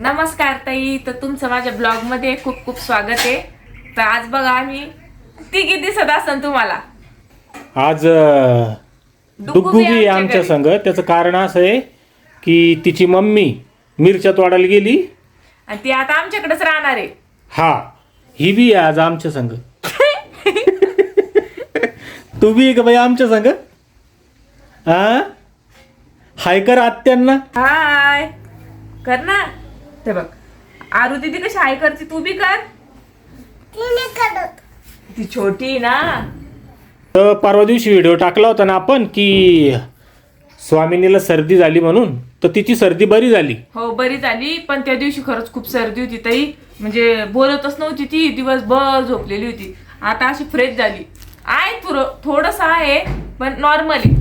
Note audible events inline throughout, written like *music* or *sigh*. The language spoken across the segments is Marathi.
नमस्कार ताई तर तुमचं माझ्या ब्लॉगमध्ये खूप खूप स्वागत आहे. तर आज बघा आम्ही तिघी दिसत असन तुम्हाला. आज अं, डुग्गू बी आहे आमच्या. संग. त्याचं कारण असं आहे की तिची मम्मी मिरच्या तोडायला गेली. आणि ती आता आमच्याकडेच राहणार आहे. हा ही बी आहे आज आमच्या संग. तू बी आहे का बाई आमच्या संग? हा हाय कर आत्यांना. हाय. कर ना. ते बघ. आरू दीदी कशी हाय करते तू बी कर. ती छोटी ना. तर परवा दिवशी व्हिडिओ टाकला होता ना आपण की स्वामिनीला सर्दी झाली म्हणून तर तिची सर्दी बरी झाली. हो बरी झाली पण त्या दिवशी खरंच खूप सर्दी होती ताई. म्हणजे बोलतच नव्हती ती दिवसभर झोपलेली होती. आता अशी फ्रेश झाली. आहे थोडं थोडंसं आहे पण नॉर्मली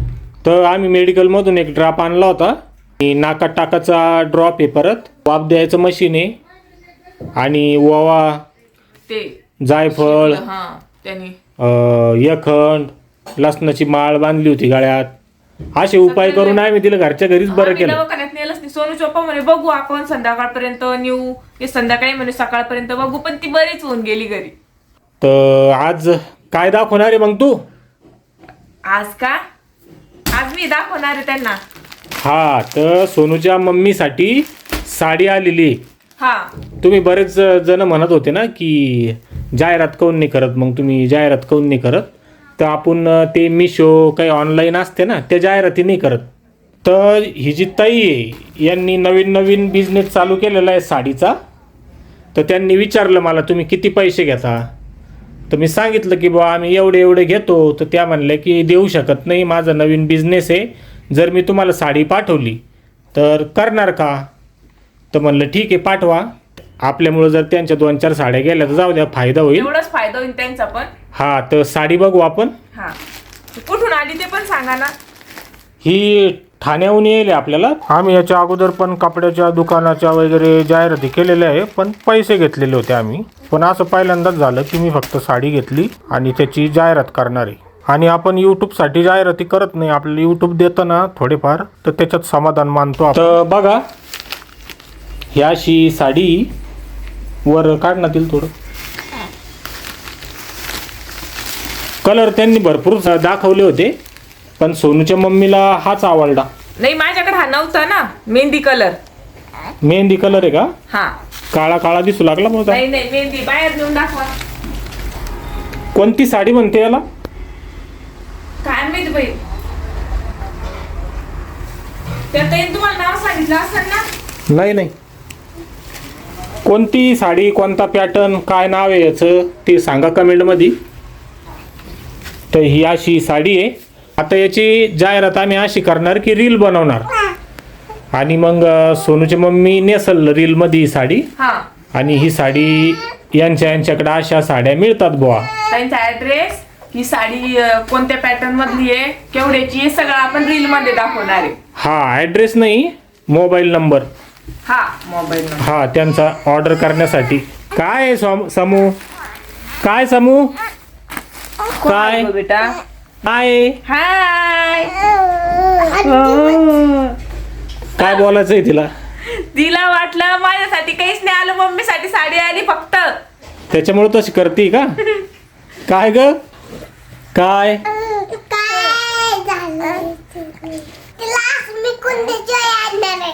तर आम्ही मेडिकलमधून एक ड्रॉप आणला होता. नाकात टाकाचा ड्रॉप आहे परत. वाफ द्यायचं मशीन आहे. आणि ओवा ते. जायफळ हा त्यांनी. यखंड लसणाची माळ बांधली होती गळ्यात. असे उपाय करून आम्ही तिला घरच्या घरीच बरं केलं. दवाखान्यात नेलंच नाही. सोनू चोप्पा म्हणे बघू आपण संध्याकाळपर्यंत नेऊ. हे संध्याकाळी म्हणे सकाळपर्यंत बघू. पण ती बरीच होऊन गेली घरी. तर आज काय दाखवणार आहे मग तू? आज का? आज मी दाखवणार आहे त्यांना. हा तर सोनूच्या मम्मीसाठी साडी आलेली. हा. तुम्ही बरेच जण म्हणत होते ना की जाहिरात काऊन नाही करत? मग तुम्ही जाहिरात काऊन नाही करत? तर आपण ते मिशो काही ऑनलाईन असते ना त्या जाहिराती नाही करत. तर ही जी ताई आहे यांनी नवीन नवीन बिझनेस चालू केलेला आहे साडीचा. तर त्यांनी विचारलं मला तुम्ही किती पैसे घेता? तर मी सांगितलं की बुवा आम्ही एवढे एवढे घेतो. तर त्या म्हणल्या की देऊ शकत नाही माझा नवीन बिझनेस आहे. जर मी तुम्हाला साडी पाठवली तर करणार का? तर म्हणलं ठीक आहे पाठवा. आपल्यामुळं जर त्यांच्या दोन चार साड्या गेल्या तर जाऊ द्या फायदा होईल. एवढाच फायदा होईल त्यांचा पण. हा तर साडी बघू आपण. हा. कुठून आली ते पण सांगा ना. ही ठाण्याहून येईल आपल्याला. आम्ही याच्या अगोदर पण कपड्याच्या दुकानाच्या वगैरे जाहिराती केलेल्या आहे पण पैसे घेतलेले होते आम्ही. पण असं पहिल्यांदाच झालं की मी फक्त साडी घेतली आणि त्याची जाहिरात करणार. आहे आणि आपण यूट्यूबसाठी जाहिराती करत नाही आपल्याला यूट्यूब देतं ना थोडेफार तर त्याच्यात समाधान मानतो आपण. तर बघा ही अशी साडी वर काढण्यात येईल थोडं. कलर त्यांनी भरपूर दाखवले होते पण सोनूच्या मम्मीला हाच आवडला. नाही माझ्याकडे हा नव्हता ना मेहंदी कलर मेहंदी कलर आहे का? हा. काळा काळा दिसू लागला नाही नाही मेहंदी बाहेर नेऊन दाखवा. कोणती साडी म्हणते याला? बाई. त्या ताईने तुम्हाला नाव सांगितलं असेल ना? नाही नाही. कोणती साडी कोणता पॅटर्न काय नाव आहे याचं ते सांगा कमेंटमध्ये. तर ही अशी साडी आहे. आता याची जाहिरात आम्ही अशी करणार की रील बनवणार. आणि मग अं, सोनूची मम्मी नेसल रीलमध्ये ही साडी. हा. आणि ही साडी यांच्या यांच्याकडे अशा साड्या मिळतात बुवा. त्यांचा ऍड्रेस ही साडी अं, कोणत्या पॅटर्न मधली आहे केवढ्याची सगळं आपण रील मध्ये दाखवणार आहे. हा ॲड्रेस नाही मोबाईल नंबर हा मोबाईल हा त्यांचा ऑर्डर करण्यासाठी. काय आहे सम- समू? काय समू? काय? बेटा? काय आहे? हाय काय बोलायचं आहे तिला? तिला वाटलं माझ्यासाठी काहीच नाही आलं मम्मीसाठी साडी आली फक्त. त्याच्यामुळे तशी करते का? *laughs* काय ग? काय? काय झालं? तिला आज मी कुंदजय आणणार आहे.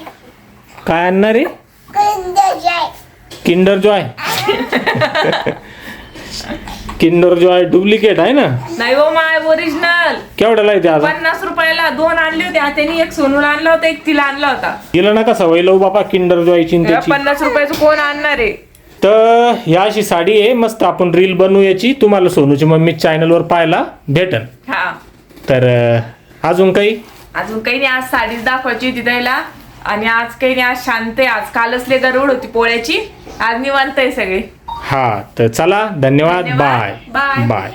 काय आणणार आहे? Kinder Joy Kinder Joy duplicate आहे ना? नाही हो माय ओरिजिनल केवढ्याला आहे ते आज? पन्नास रुपयाला दोन आणले होते. त्यांनी एक सोनूला आणला होता एक तिला आणला होता. तिला नका सवय? लावू बाबा किंडर जॉयची न त्याची. पन्नास रुपयाचं कोण आणणार आहे? तर ह्या अशी साडी आहे मस्त आपण रील बनवू याची. तुम्हाला सोनूची मम्मी चॅनलवर पाहायला भेटन हा. तर अं, अजून काही? अजून काही नाही आज साडीच दाखवायची होती त्याला आणि आज काही नाही आज शांत आहे. आज कालच लय गडबड होती पोळ्याची. आज निवांत आहे सगळे. हा तर चला धन्यवाद. धन्यवाद. Bye bye. बाय